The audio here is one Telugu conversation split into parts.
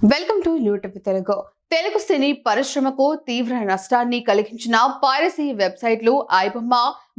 Welcome to YouTube Telugu Telugu సినీ పరిశ్రమకు తీవ్ర నష్టాన్ని కలిగించిన పైరసీ వెబ్సైట్లు ఐబొమ్మ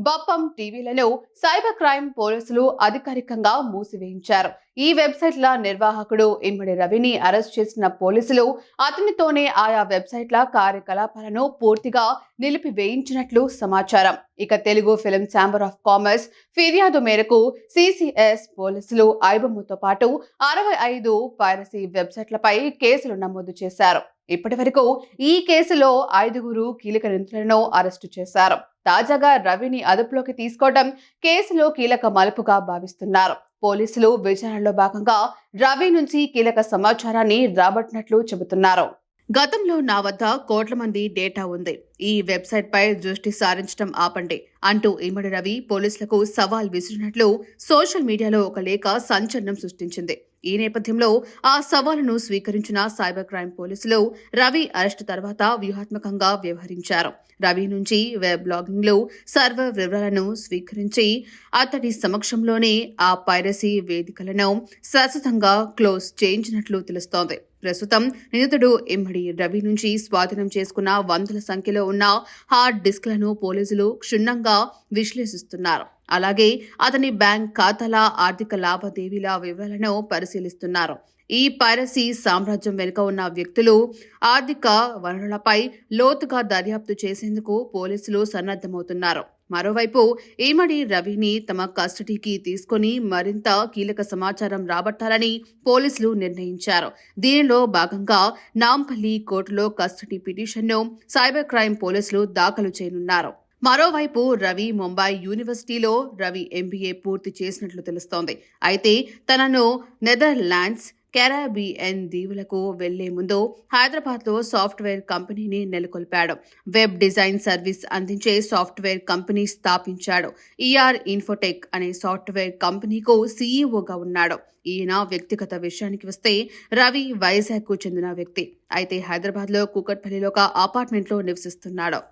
బప్పం టీవీలను సైబర్ క్రైమ్ పోలీసులు అధికారికంగా మూసివేయించారు. ఈ వెబ్సైట్ల నిర్వాహకుడు ఇమ్మడి రవిని అరెస్ట్ చేసిన పోలీసులు అతనితోనే ఆయా వెబ్సైట్ల కార్యకలాపాలను పూర్తిగా నిలిపివేయించినట్లు సమాచారం. ఇక Telugu film chamber of commerce ఫిర్యాదు మేరకు సిసిఎస్ పోలీసులు ఐబొమ్మతో పాటు అరవై ఐదు పైరసీ వెబ్సైట్లపై కేసులు నమోదు చేశారు. ఇప్పటి వరకు ఈ కేసులో ఐదుగురు కీలక నిందితులను అరెస్టు చేశారు. తాజాగా రవిని అదుపులోకి తీసుకోవడం కేసులో కీలక మలుపుగా భావిస్తున్నారు. పోలీసులు విచారణలో భాగంగా రవి నుంచి కీలక సమాచారాన్ని రాబట్టినట్లు చెబుతున్నారు. గతంలో నా వద్ద కోట్ల మంది డేటా ఉంది. ఈ వెబ్సైట్ పై దృష్టి సారించడం ఆపండి అంటూ ఇమ్మడి రవి పోలీసులకు సవాల్ విసిరినట్లు సోషల్ మీడియాలో ఒక లేఖ సంచలనం సృష్టించింది. ఈ నేపథ్యంలో ఆ సవాలును స్వీకరించిన సైబర్ క్రైమ్ పోలీసులు రవి అరెస్టు తర్వాత వ్యూహాత్మకంగా వ్యవహరించారు. రవి నుంచి వెబ్ బ్లాగింగ్లో సర్వర్ వివరాలను స్వీకరించి అతడి సమక్షంలోనే ఆ పైరసీ వేదికలను శాశ్వతంగా క్లోజ్ చేయించినట్లు తెలుస్తోంది. ప్రస్తుతం నిందితుడు ఇమ్మడి రవి నుంచి స్వాధీనం చేసుకున్న వందల సంఖ్యలో ఉన్న హార్డ్ డిస్క్లను పోలీసులు క్షుణ్ణంగా విశ్లేషిస్తున్నారు. అలాగే అతని బ్యాంక్ ఖాతాల ఆర్థిక లావాదేవీల వివరాలను పరిశీలిస్తున్నారు. ఈ పైరసీ సామ్రాజ్యం వెనుక ఉన్న వ్యక్తులు ఆర్థిక వనరులపై లోతుగా దర్యాప్తు చేసేందుకు పోలీసులు సన్నద్ధమవుతున్నారు. మరోవైపు ఈమడి రవిని తమ కస్టడీకి తీసుకొని మరింత కీలక సమాచారం రాబట్టాలని పోలీసులు నిర్ణయించారు. దీనిలో భాగంగా నాంపల్లి కోర్టులో కస్టడీ పిటిషన్ను సైబర్ క్రైమ్ పోలీసులు దాఖలు చేయనున్నారు. మరోవైపు రవి ముంబై యూనివర్సిటీలో రవి ఎంబీఏ పూర్తి చేసినట్లు తెలుస్తోంది. అయితే తనను నెదర్లాండ్స్ కెరాబియన్ దీవులకు వెళ్ళే ముందు హైదరాబాద్లో సాఫ్ట్వేర్ కంపెనీని నెలకొల్పాడు. వెబ్ డిజైన్ సర్వీస్ అందించే సాఫ్ట్వేర్ కంపెనీ స్థాపించాడు. ఈఆర్ ఇన్ఫోటెక్ అనే సాఫ్ట్వేర్ కంపెనీకు సీఈఓగా ఉన్నాడు. ఈయన వ్యక్తిగత విషయానికి వస్తే రవి వైజాగ్కు చెందిన వ్యక్తి. అయితే హైదరాబాద్లో కూకట్పల్లిలో ఒక అపార్ట్మెంట్లో నివసిస్తున్నాడు.